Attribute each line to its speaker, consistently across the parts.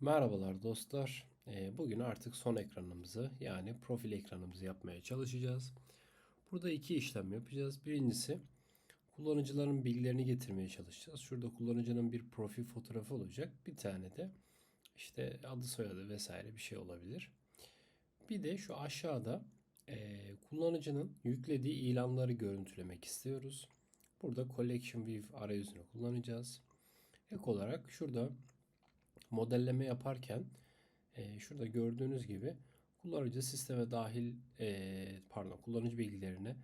Speaker 1: Merhabalar dostlar. Ee, Bugün artık son ekranımızı yani profil ekranımızı yapmaya çalışacağız. Burada iki işlem yapacağız. Birincisi kullanıcıların bilgilerini getirmeye çalışacağız. Şurada kullanıcının bir profil fotoğrafı olacak. Bir tane de işte adı soyadı vesaire bir şey olabilir. Bir de şu aşağıda e, kullanıcının yüklediği ilanları görüntülemek istiyoruz. Burada Collection View arayüzünü kullanacağız. Ek olarak şurada modelleme yaparken e, şurada gördüğünüz gibi kullanıcı sisteme dahil e, pardon kullanıcı bilgilerini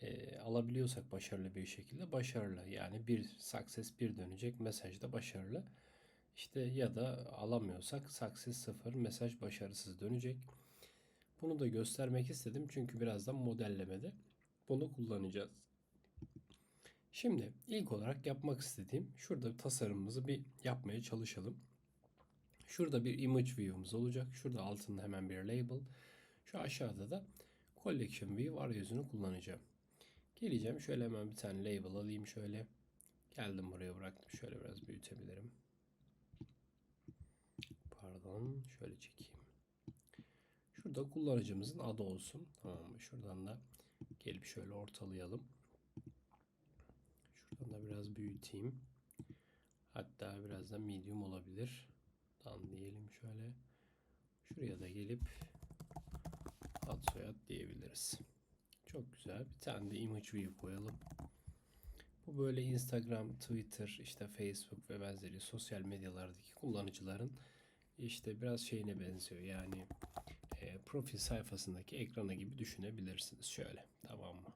Speaker 1: e, alabiliyorsak başarılı bir şekilde başarılı. Yani bir success bir dönecek mesaj da başarılı. İşte ya da alamıyorsak success sıfır mesaj başarısız dönecek. Bunu da göstermek istedim çünkü birazdan modellemede bunu kullanacağız. Şimdi ilk olarak yapmak istediğim şurada tasarımımızı bir yapmaya çalışalım. Şurada bir image view'umuz olacak. Şurada altında hemen bir label. Şu aşağıda da collection view arayüzünü kullanacağım. Geleceğim. Şöyle hemen bir tane label alayım şöyle. Geldim buraya bıraktım. Şöyle biraz büyütebilirim. Pardon. Şöyle çekeyim. Şurada kullanıcımızın adı olsun. Tamam mı? Şuradan da gelip şöyle ortalayalım. Şuradan da biraz büyüteyim. Hatta biraz da medium olabilir. Dan diyelim şöyle. Şuraya da gelip ad soyad diyebiliriz. Çok güzel. Bir tane de image view koyalım. Bu böyle Instagram, Twitter, işte Facebook ve benzeri sosyal medyalardaki kullanıcıların işte biraz şeyine benziyor. Yani e, profil sayfasındaki ekrana gibi düşünebilirsiniz. Şöyle tamam mı?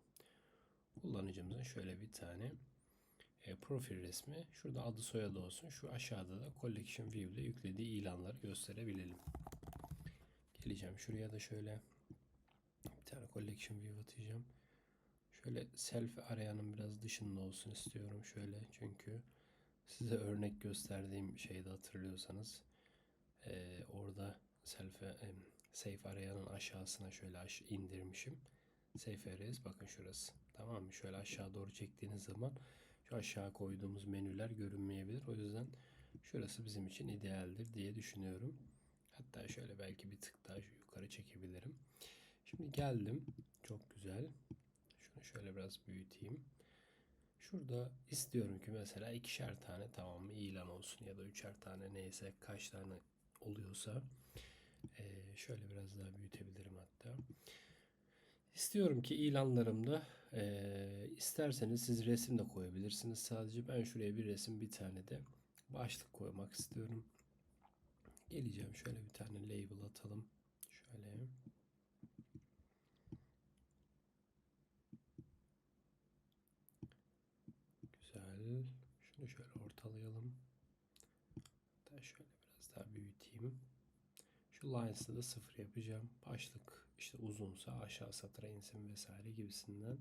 Speaker 1: Kullanıcımızın şöyle bir tane e, profil resmi. Şurada adı soyadı olsun. Şu aşağıda da Collection View'de yüklediği ilanları gösterebilelim. Geleceğim şuraya da şöyle bir tane Collection View atacağım. Şöyle self arayanın biraz dışında olsun istiyorum şöyle çünkü size örnek gösterdiğim şeyde hatırlıyorsanız e, orada self e, safe arayanın aşağısına şöyle aş indirmişim. Safe arayız bakın şurası. Tamam mı? Şöyle aşağı doğru çektiğiniz zaman şu aşağı koyduğumuz menüler görünmeyebilir. O yüzden şurası bizim için idealdir diye düşünüyorum. Hatta şöyle belki bir tık daha yukarı çekebilirim. Şimdi geldim. Çok güzel. Şunu şöyle biraz büyüteyim. Şurada istiyorum ki mesela ikişer tane tamam mı ilan olsun ya da üçer tane neyse kaç tane oluyorsa şöyle biraz daha büyütebilirim hatta. İstiyorum ki ilanlarımda e, isterseniz siz resim de koyabilirsiniz. Sadece ben şuraya bir resim bir tane de başlık koymak istiyorum. Geleceğim şöyle bir tane label atalım. Şöyle. Güzel. Şunu şöyle ortalayalım. Hatta şöyle biraz daha büyüteyim. Şu lines'ı da sıfır yapacağım. Başlık işte uzunsa aşağı satıra insin vesaire gibisinden.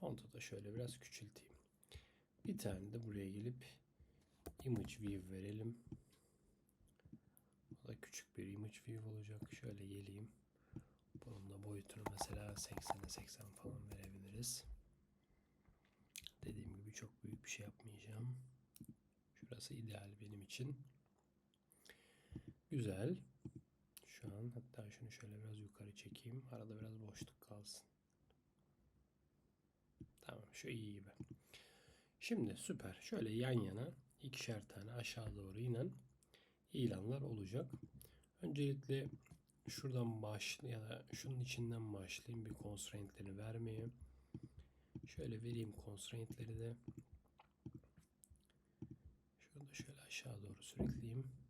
Speaker 1: Fontu da şöyle biraz küçülteyim. Bir tane de buraya gelip image view verelim. O da küçük bir image view olacak. Şöyle geleyim. Bunun da boyutunu mesela 80'e 80 falan verebiliriz. Dediğim gibi çok büyük bir şey yapmayacağım. Şurası ideal benim için. Güzel. An hatta şunu şöyle biraz yukarı çekeyim. Arada biraz boşluk kalsın. Tamam şu iyi gibi. Şimdi süper. Şöyle yan yana ikişer tane aşağı doğru inen ilanlar olacak. Öncelikle şuradan başla ya da şunun içinden başlayayım bir constraint'leri vermeye. Şöyle vereyim constraint'leri de. Şunu da şöyle aşağı doğru sürükleyeyim.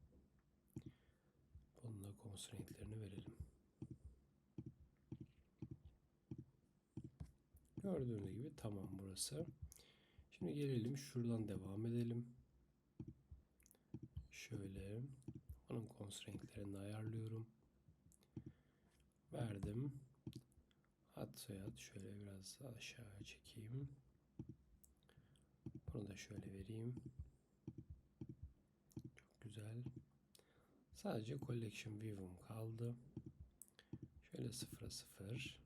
Speaker 1: Da constraint'lerini verelim. Gördüğünüz gibi tamam burası. Şimdi gelelim şuradan devam edelim. Şöyle onun constraint'lerini ayarlıyorum. Verdim. Ad soyad şöyle biraz aşağı çekeyim. Bunu da şöyle vereyim. Çok güzel. Sadece collection view'um kaldı. Şöyle sıfıra sıfır.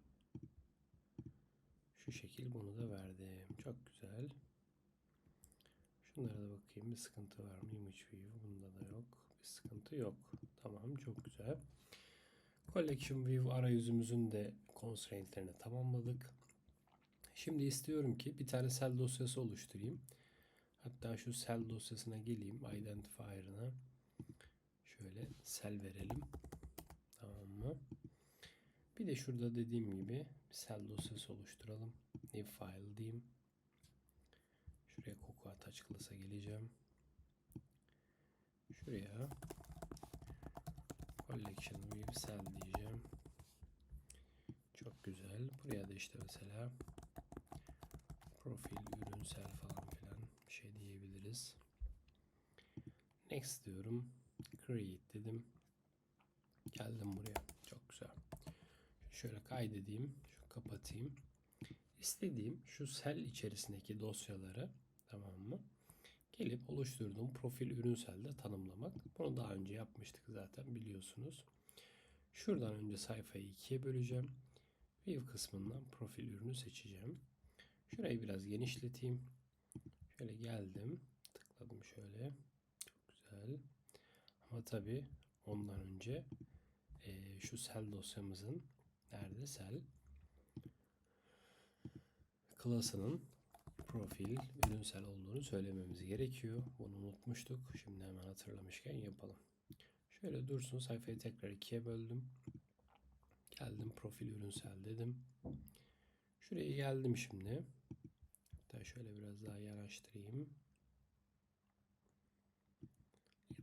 Speaker 1: Şu şekil bunu da verdim. Çok güzel. Şunlara da bakayım bir sıkıntı var mı? Image view bunda da yok. Bir sıkıntı yok. Tamam çok güzel. Collection View arayüzümüzün de constraintlerini tamamladık. Şimdi istiyorum ki bir tane cell dosyası oluşturayım. Hatta şu cell dosyasına geleyim. Identifier'ına. Şöyle cell verelim. Tamam mı? Bir de şurada dediğim gibi cell dosyası oluşturalım. New file diyeyim. Şuraya Cocoa Touch Class'a geleceğim. Şuraya Collection View Cell diyeceğim. Çok güzel. Buraya da işte mesela profil, ürün, cell falan filan bir şey diyebiliriz. Next diyorum. Create dedim. Geldim buraya. Çok güzel. Şöyle kaydedeyim. Şu kapatayım. İstediğim şu cell içerisindeki dosyaları tamam mı? Gelip oluşturduğum profil ürün cell'de tanımlamak. Bunu daha önce yapmıştık zaten biliyorsunuz. Şuradan önce sayfayı ikiye böleceğim. View kısmından profil ürünü seçeceğim. Şurayı biraz genişleteyim. Şöyle geldim. Tıkladım şöyle. Çok güzel. Ama tabi ondan önce e, şu cell dosyamızın nerede cell klasının profil ürünsel olduğunu söylememiz gerekiyor. Bunu unutmuştuk. Şimdi hemen hatırlamışken yapalım. Şöyle dursun sayfayı tekrar ikiye böldüm. Geldim profil ürünsel dedim. Şuraya geldim şimdi. Hatta şöyle biraz daha yanaştırayım.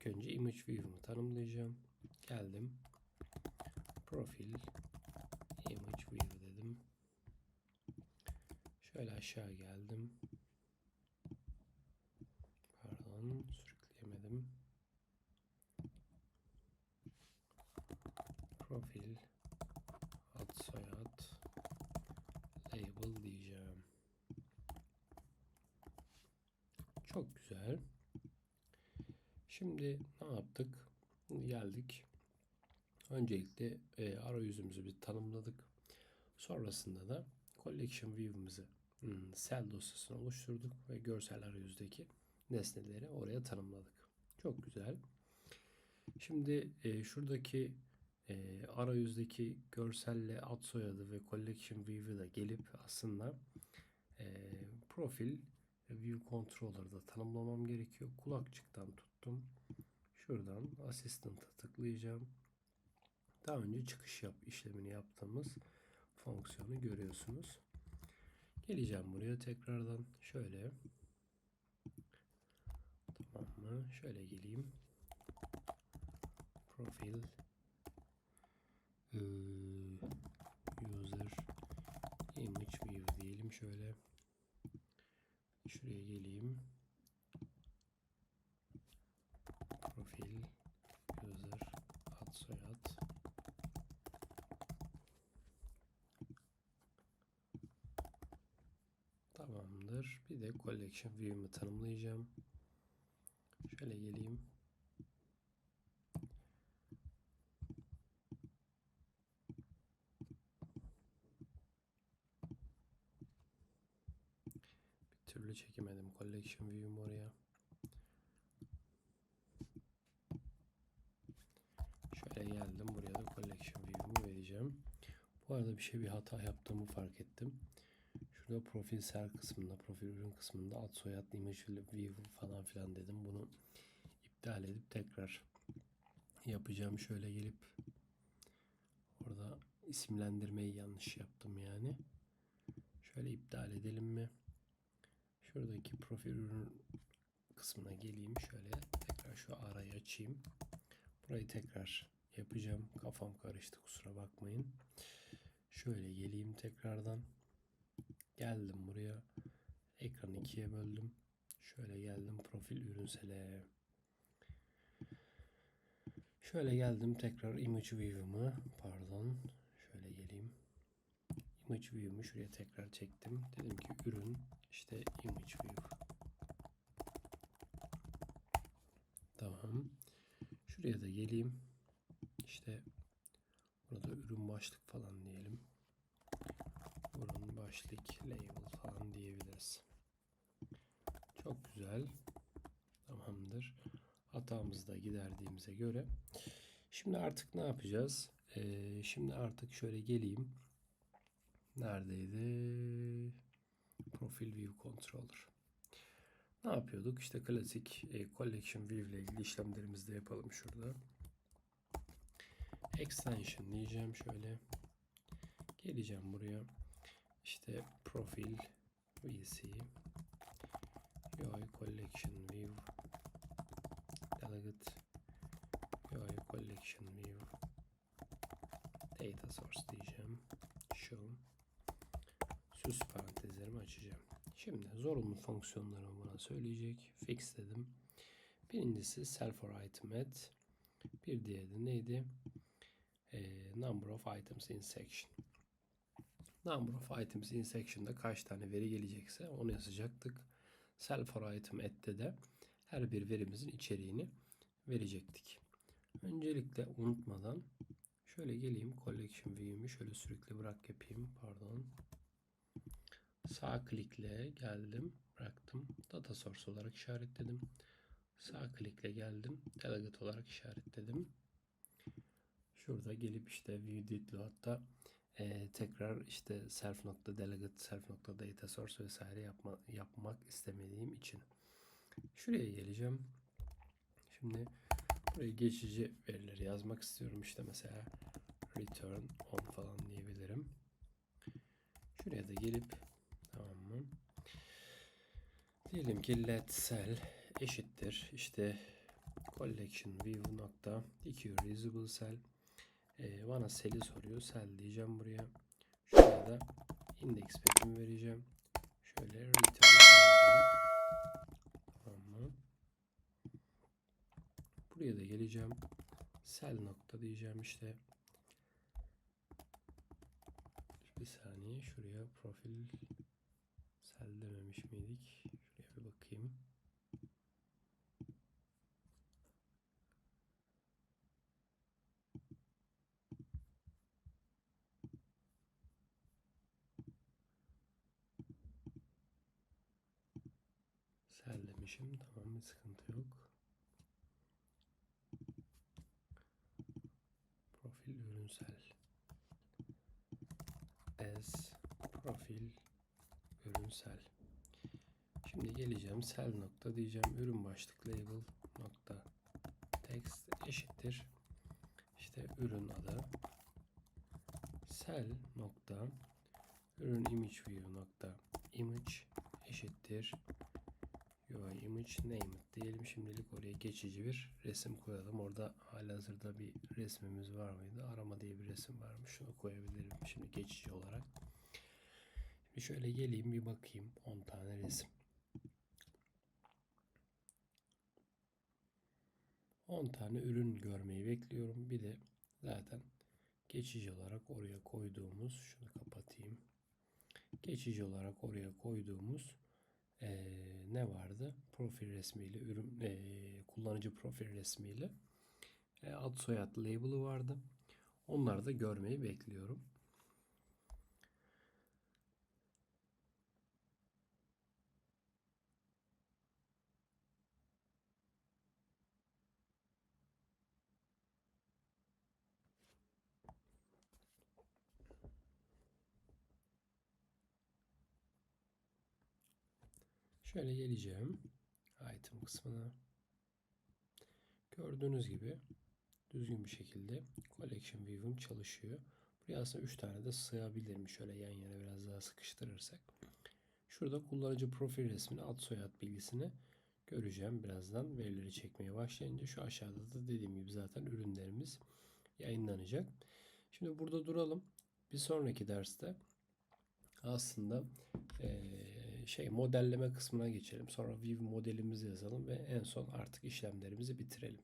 Speaker 1: İlk önce image view'umu tanımlayacağım. Geldim. Profil image view dedim. Şöyle aşağı geldim. Pardon sürükleyemedim. Profil ad soyad label diyeceğim. Çok güzel. Şimdi ne yaptık? Geldik. Öncelikle e, arayüzümüzü bir tanımladık. Sonrasında da collection view'imizi hmm, cell dosyasını oluşturduk ve görsel arayüzdeki nesneleri oraya tanımladık. Çok güzel. Şimdi e, şuradaki e, arayüzdeki görselle ad soyadı ve collection view'ı da gelip aslında e, profil view controller'da tanımlamam gerekiyor. Kulakçıktan tuttum. Şuradan assistant'a tıklayacağım. Daha önce çıkış yap işlemini yaptığımız fonksiyonu görüyorsunuz. Geleceğim buraya tekrardan şöyle. Tamam mı? Şöyle geleyim. Profil user image view diyelim şöyle. Şuraya geleyim. Profil user ad soyad Tamamdır. Bir de collection view'umu tanımlayacağım. Şöyle geleyim. Bir türlü çekemedim collection view'umu oraya. Şöyle geldim. Buraya da collection view'umu vereceğim. Bu arada bir şey bir hata yaptığımı fark ettim. Şurada profil ser kısmında, profil ürün kısmında ad soyad image view falan filan dedim. Bunu iptal edip tekrar yapacağım. Şöyle gelip orada isimlendirmeyi yanlış yaptım yani. Şöyle iptal edelim mi? Şuradaki profil ürün kısmına geleyim. Şöyle tekrar şu arayı açayım. Burayı tekrar yapacağım. Kafam karıştı kusura bakmayın. Şöyle geleyim tekrardan. Geldim buraya. Ekranı ikiye böldüm. Şöyle geldim profil ürünsele. Şöyle geldim tekrar image view'ımı pardon şöyle geleyim. Image view'ımı şuraya tekrar çektim. Dedim ki ürün işte image view. Tamam. Şuraya da geleyim. İşte burada ürün başlık falan diyelim. Ürün başlık label falan diyebiliriz. Çok güzel. Tamamdır. hatamızı da giderdiğimize göre şimdi artık ne yapacağız? Ee, şimdi artık şöyle geleyim. Neredeydi? Profil View Controller. Ne yapıyorduk? İşte klasik e, Collection View ile ilgili işlemlerimizi de yapalım şurada. Extension diyeceğim şöyle. Geleceğim buraya. İşte profil VC UI Collection View Delegate UI Collection View Data Source diyeceğim. Show süs parantezlerimi açacağım. Şimdi zorunlu fonksiyonlarımı buna söyleyecek. Fix dedim. Birincisi self or item add. Bir diğeri neydi? Ee, number of items in section. Number of items in section'da kaç tane veri gelecekse onu yazacaktık. Self or item add'de de her bir verimizin içeriğini verecektik. Öncelikle unutmadan şöyle geleyim collection view'imi şöyle sürükle bırak yapayım. Pardon. Sağ klikle geldim, bıraktım. Data source olarak işaretledim. Sağ klikle geldim, delegate olarak işaretledim. Şurada gelip işte view did hatta e, tekrar işte self nokta delegate, self nokta data source vesaire yapma, yapmak istemediğim için. Şuraya geleceğim. Şimdi buraya geçici verileri yazmak istiyorum. İşte mesela return on falan diyebilirim. Şuraya da gelip tamam mı? Diyelim ki let cell eşittir. işte collection view nokta iki reusable cell ee, bana cell'i soruyor. Cell diyeceğim buraya. Şuraya da index pack'imi vereceğim. Şöyle return Tamam mı? Buraya da geleceğim. Cell nokta diyeceğim işte. Bir saniye şuraya profil cell dememiş miydik? Şuraya bir bakayım. Sel demişim. Tamam bir sıkıntı yok. Profil ürünsel. As profil ürünsel. Şimdi geleceğim sel nokta diyeceğim ürün başlık label nokta text eşittir. İşte ürün adı sel nokta ürün image view nokta image eşittir UI image name diyelim. Şimdilik oraya geçici bir resim koyalım. Orada halihazırda bir resmimiz var mıydı? Arama diye bir resim varmış. Şunu koyabilirim şimdi geçici olarak. Şimdi şöyle geleyim bir bakayım. 10 tane resim. 10 tane ürün görmeyi bekliyorum. Bir de zaten geçici olarak oraya koyduğumuz şunu kapatayım. Geçici olarak oraya koyduğumuz e, ne vardı? Profil resmiyle, ürün e, kullanıcı profil resmiyle e, ad soyad label'ı vardı. Onları da görmeyi bekliyorum. Şöyle geleceğim item kısmına. Gördüğünüz gibi düzgün bir şekilde collection view'um çalışıyor. Buraya aslında 3 tane de sığabilirim. Şöyle yan yana biraz daha sıkıştırırsak. Şurada kullanıcı profil resmini, ad soyad bilgisini göreceğim. Birazdan verileri çekmeye başlayınca şu aşağıda da dediğim gibi zaten ürünlerimiz yayınlanacak. Şimdi burada duralım. Bir sonraki derste aslında ee, şey modelleme kısmına geçelim. Sonra view modelimizi yazalım ve en son artık işlemlerimizi bitirelim.